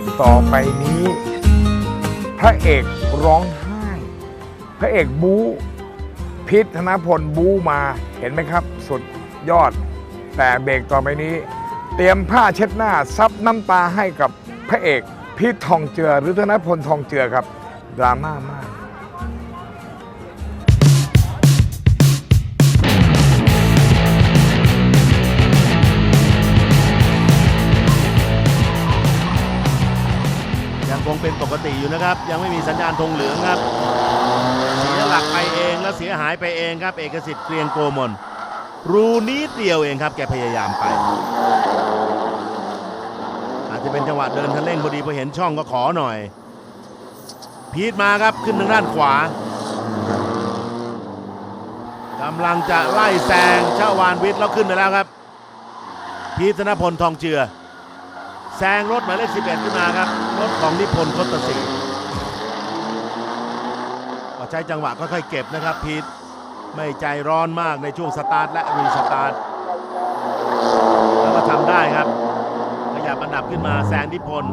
กต่อไปนี้ พระเอกร้องไห้ พระเอกบู๊พิษธนพลบู๊มาเห็นไหมครับ สุดยอด แต่เบรกต่อไปนี้ เตรียมผ้าเช็ดหน้าซับน้ำตาให้กับพระเอกพิษทองเจือหรือธนพลทองเจือครับดราม่ามาก คงเป็นปกติอยู่นะครับ ยังไม่มีสัญญาณธงเหลืองครับ เสียหลักไปเองและเสียหายไปเองครับ เอกสิทธิ์เกรียงโกมลรูนิดเดียวเองครับ แกพยายามไป อาจจะเป็นจังหวะเดินทันเร่งพอดีพอเห็นช่องก็ขอหน่อย พีทมาครับขึ้นทางด้านขวากำลังจะไล่แซงเจ้าวานวิทย์แล้วขึ้นไปแล้วครับ พีทธนพลทองเจือ แซงรถหมายเลข11ขึ้นมาครับ รถของนิพนธ์คตศรีก็ใช้จังหวะค่อยๆเก็บนะครับพีทไม่ใจร้อนมากในช่วงสตาร์ทและรีสตาร์ทแล้วก็ทำได้ครับขยับอันดับขึ้นมาแซงนิพนธ์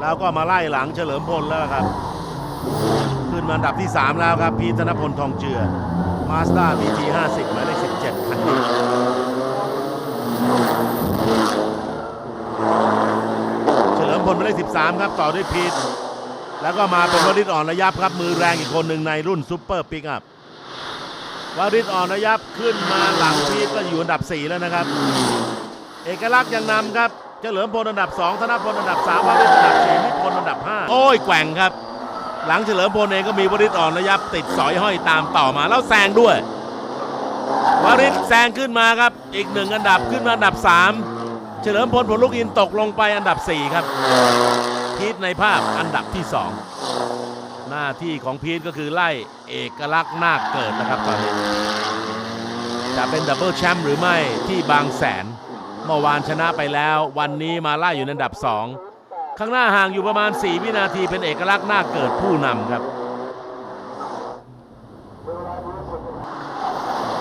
แล้วก็มาไล่หลังเฉลิมพลแล้วครับ ขึ้นมาอันดับที่ 3 แล้วครับ พีทธนพลทองเจือมาสด้า BT 50หมายเลข17คันนี้ พลหมายเลข13 ครับ ต่อด้วยพีทแล้วก็มาเป็นวริศอ่อนระยับครับ มือแรงอีกคนหนึ่งในรุ่นซูเปอร์ปิกอัพวริศอ่อนระยับขึ้นมาหลังพีทก็อยู่อันดับ 4 แล้วนะครับ เอกลักษณ์ยังนำครับเฉลิมพลอันดับ 2 ธนพลอันดับ3วริศอันดับ4นิพนธ์อันดับ 5 โอ้ยแกว่งครับ หลังเฉลิมพลเองก็มีวริศอ่อนระยับติดสอยห้อยตามต่อมาแล้วแซงด้วยวริศแซงขึ้นมาครับ อีกหนึ่งอันดับขึ้นมาอันดับ 3 เฉลิมพลผลลูกอินตกลงไปอันดับ 4 ครับ พีทในภาพอันดับที่ 2 หน้าที่ของพีทก็คือไล่เอกลักษณ์นาคเกิดนะครับตอนนี้ จะเป็นดับเบิลแชมป์หรือไม่ที่บางแสน เมื่อวานชนะไปแล้ว วันนี้มาไล่อยู่ในอันดับ 2 ข้างหน้าห่างอยู่ประมาณ 4 วินาทีเป็นเอกลักษณ์นาคเกิดผู้นำครับ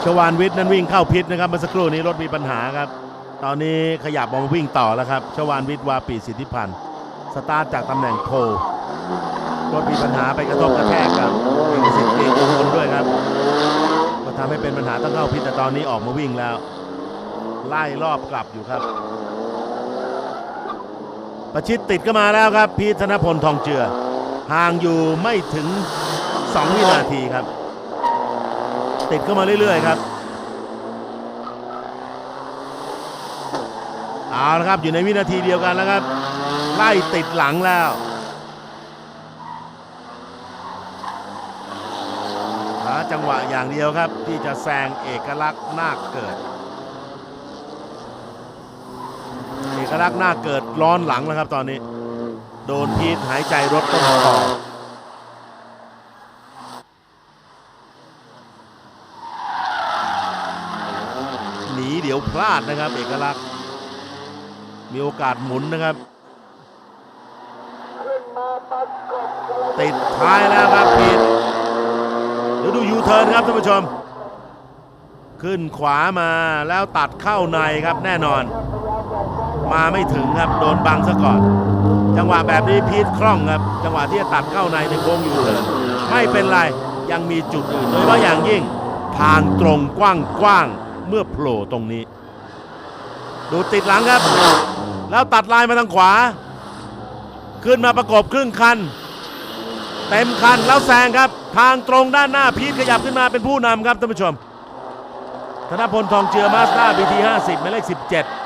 ชวานวิทย์นั้นวิ่งเข้าพิษนะครับเมื่อสักครู่นี้รถมีปัญหาครับ ตอนนี้ขยับออกมาวิ่งต่อแล้วครับชวานวิทย์วาปีสิทธิพันธ์สตาร์ทจากตำแหน่งโพลรถมีปัญหาไปกระทบกระแทกกับเอกสิทธิ์เอกมลด้วยครับก็ทำให้เป็นปัญหาต้องเข้าพิษแต่ตอนนี้ออกมาวิ่งแล้ว ไล่รอบกลับอยู่ครับ ประชิดติดก็มาแล้วครับ พีธนพลทองเจือ ห่างอยู่ไม่ถึง 2 วินาทีครับ ติดเข้ามาเรื่อย ๆ ครับ เอาละครับอยู่ในวินาทีเดียวกันแล้วครับ ไล่ติดหลังแล้วหาจังหวะอย่างเดียวครับ ที่จะแซงเอกลักษณ์นาคเกิด เอกลักษณ์นาคเกิดร้อนหลังแล้วครับตอนนี้ โดนพีทหายใจรถต้นคอหนีเดี๋ยวพลาดนะครับ เอกลักษณ์ มีโอกาสหมุนนะครับ ติดท้ายแล้วครับพีทเดี๋ยวดูยูเทิร์นครับท่านผู้ชม ขึ้นขวามาแล้วตัดเข้าในครับแน่นอน มาไม่ถึงครับโดนบังซะก่อน จังหวะแบบนี้พีทคล่องครับ จังหวะที่จะตัดเข้าในในโค้งยูเทิร์นไม่เป็นไรยังมีจุดอื่นโดยเฉพาะอย่างยิ่งทางตรงกว้างๆเมื่อโผล่ตรงนี้ ดูติดหลังครับ แล้วตัดลายมาทางขวา ขึ้นมาประกบครึ่งคัน เต็มคันแล้วแซงครับ ทางตรงด้านหน้าพีทขยับขึ้นมาเป็นผู้นำครับท่านผู้ชม ธนพลทองเจือมาสด้า BT 50หมายเลข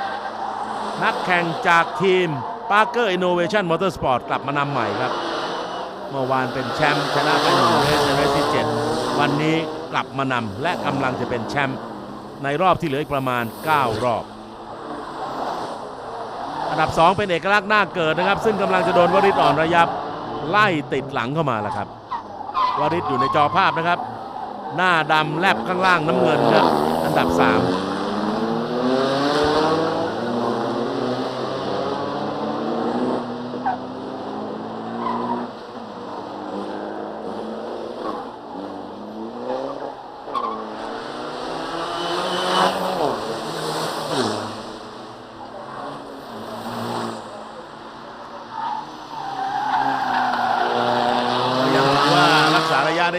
17นักแข่งจากทีม Parker Innovation Motorsport กลับมานำใหม่ครับ เมื่อวานเป็นแชมป์ชนะไปหนึ่งเรสในเรสที่7วันนี้กลับมานำและกำลังจะเป็นแชมป์ในรอบที่เหลืออีกประมาณ 9 รอบ ดับ 2 เป็นเอกลักษณ์หน้าเกิดนะครับ ซึ่งกำลังจะโดนวริศอ่อนระยับไล่ติดหลังเข้ามาแล้วครับ วริศอยู่ในจอภาพนะครับ หน้าดำแลบข้างล่างน้ำเงินครับอันดับ 3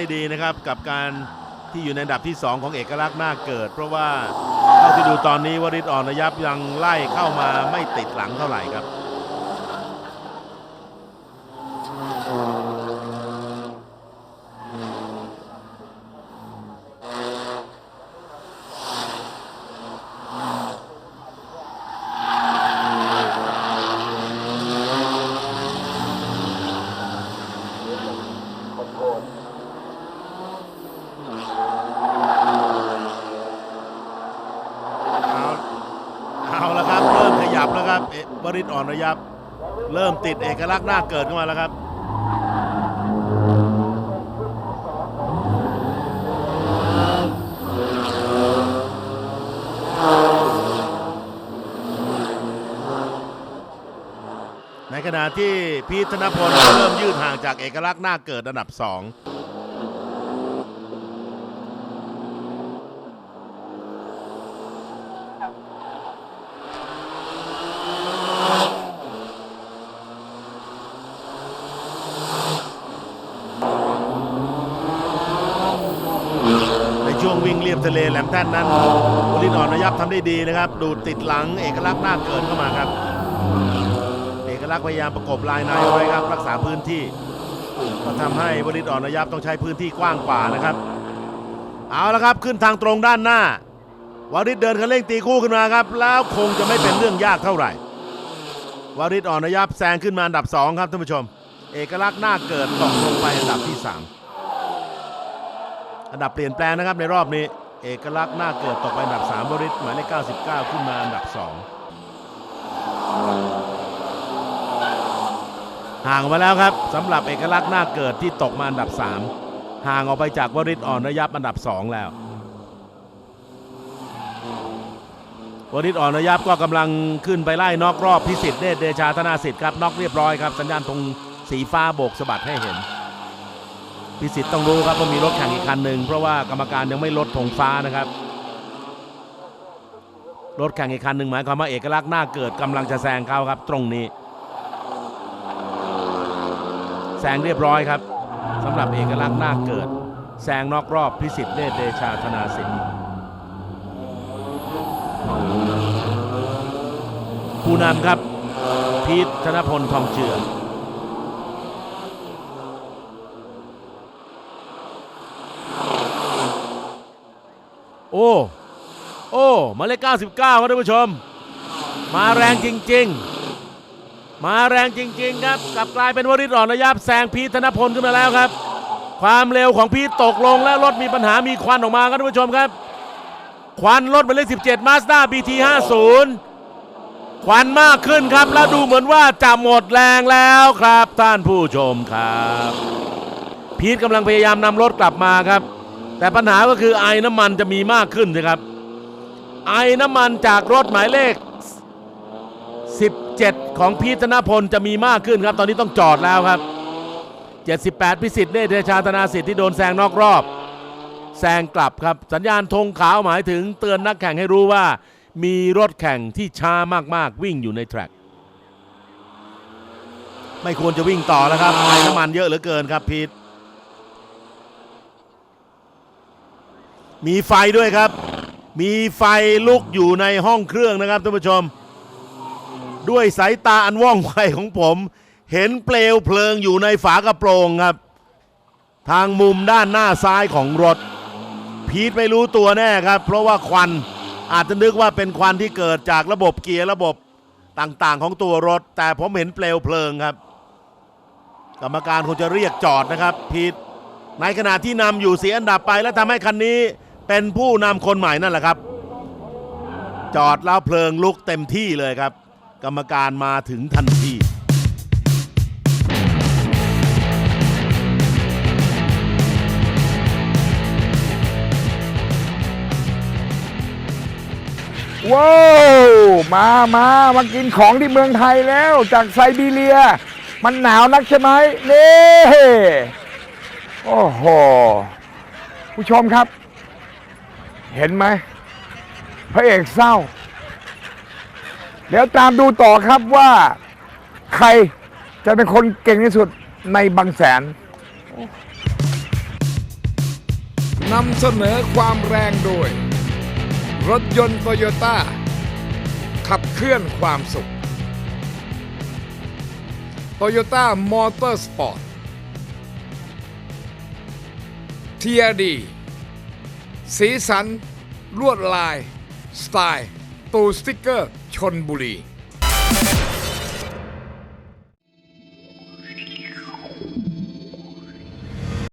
ไดีนะครับกับการที่อยู่ในอันดับที่ 2 ของเอกลักษณ์หน้าเกิด เพราะว่าเท่าที่ดูตอนนี้วริศอ่อนระยับยังไล่เข้ามาไม่ติดหลังเท่าไหร่ครับ เอาเอาแล้วครับ เริ่มขยับแล้วค อริทอ่อนระยับ เริ่มติดเอกลักษณ์หน้าเกิดขึ้นมาแล้วครับในขณะที่พีธนพลเริ่มยืดห่างจากเอกลักษณ์หน้าเกิดอันดับสอง ในช่วงวิ่งเลี ยบทะเลแหลมแท่นนั้นบรินอ่อนระยับทำได้ดีนะครับ ดูดติดหลังเอกลักษณ์หน้าเกินเข้ามาครับ เอกลักษณ์พยายามประกบลายในเอาไว้ครับ รักษาพื้นที่ ก็ทำให้บรินอ่อนระยับต้องใช้พื้นที่กว้างกว่านะครับ เอาละครับขึ้นทางตรงด้านหน้าวาริศเดินคันเร่งตีคู่ขึ้นมาครับ แล้วคงจะไม่เป็นเรื่องยากเท่าไหร่วาริศอ่อนระยับแซงขึ้นมาอันดับสองครับท่านผู้ชม เอกลักษณ์หน้าเกิดตกลงไปอันดับที่สาม อันดับเปลี่ยนแปลงนะครับในรอบนี้ เอกลักษณ์หน้าเกิดตกไปอันดับ3บริษหมายเลข99 ขึ้นมาอันดับ 2 ห่างออกมาแล้วครับสำหรับเอกลักษณ์หน้าเกิดที่ตกมาอันดับ 3 ห่างออกไปจากวริศอ่อนระยับอันดับ 2 แล้ววริศอ่อนระยับก็กำลังขึ้นไปไล่นอกรอบพิสิทธิ์เดชเดชาธนาสิทธิ์ครับนอกเรียบร้อยครับ สัญญาณธงสีฟ้าโบกสะบัดให้เห็น พิสิทธิ์ต้องรู้ครับว่ามีรถแข่งอีกคันหนึ่งเพราะว่ากรรมการยังไม่ลดธงฟ้านะครับ รถแข่งอีกคันหนึ่งหมายความว่าเอกลักษณ์หน้าเกิดกำลังจะแซงเขาครับ ตรงนี้แซงเรียบร้อยครับสำหรับเอกลักษณ์หน้าเกิดแซงนอกรอบพิสิทธิ์เดชเดชาธนาสิทธิ์ผู้นำครับ พีทธนพลทองเจือ โอ้โอ้มาเลข99ครับท่านผู้ชม มาแรงจริง ๆ มาแรงจริง ๆ ครับกลับกลายเป็นวริศอ่อนระยับแซงพีทธนพลขึ้นมาแล้วครับ ความเร็วของพีทตกลงและรถมีปัญหามีควันออกมาครับท่านผู้ชมครับ ควันรถหมายเลข17 Mazda BT 50ควันมากขึ้นครับ แล้วดูเหมือนว่าจะหมดแรงแล้วครับท่านผู้ชมครับ พีทกำลังพยายามนำรถกลับมาครับ แต่ปัญหาก็คือไอ้น้ำมันจะมีมากขึ้นนะครับ ไอ้น้ำมันจากรถหมายเลข 17 ของพีธนพลจะมีมากขึ้นครับ ตอนนี้ต้องจอดแล้วครับ 78 พิสิทธิ์เนตชาธนาสิทธิ์ที่โดนแซงนอกรอบ แซงกลับครับ สัญญาณธงขาวหมายถึงเตือนนักแข่งให้รู้ว่า มีรถแข่งที่ช้ามากๆ วิ่งอยู่ในแทร็กไม่ควรจะวิ่งต่อแล้วครับไอ้น้ำมันเยอะเหลือเกินครับพีท มีไฟด้วยครับ มีไฟลุกอยู่ในห้องเครื่องนะครับท่านผู้ชม ด้วยสายตาอันว่องไวของผม เห็นเปลวเพลิงอยู่ในฝากระโปรงครับ ทางมุมด้านหน้าซ้ายของรถ พีทไม่รู้ตัวแน่ครับ เพราะว่าควันอาจจะนึกว่าเป็นควันที่เกิดจากระบบเกียร์ระบบต่างๆ ของตัวรถ แต่ผมเห็นเปลวเพลิงครับ กรรมการคงจะเรียกจอดนะครับพีทในขณะที่นำอยู่เสียอันดับไปและทำให้คันนี้ เป็นผู้นำคนใหม่นั่นแหละครับ จอดแล้วเพลิงลุกเต็มที่เลยครับ กรรมการมาถึงทันทีว้าวมามามากินของที่เมืองไทยแล้วจากไซบีเรีย มันหนาวนักใช่ไหมเน่โอ้โหผู้ชมครับ เห็นไหมพระเอกเศร้า เดี๋ยวตามดูต่อครับว่า ใครจะเป็นคนเก่งที่สุดในบางแสนนำเสนอความแรงโดย รถยนต์โตโยต้า ขับเคลื่อนความสุขโตโยต้ามอเตอร์สปอร์ตทียดี สีสัน ลวดลาย สไตล์ ตูสติกเกอร์ชนบุรี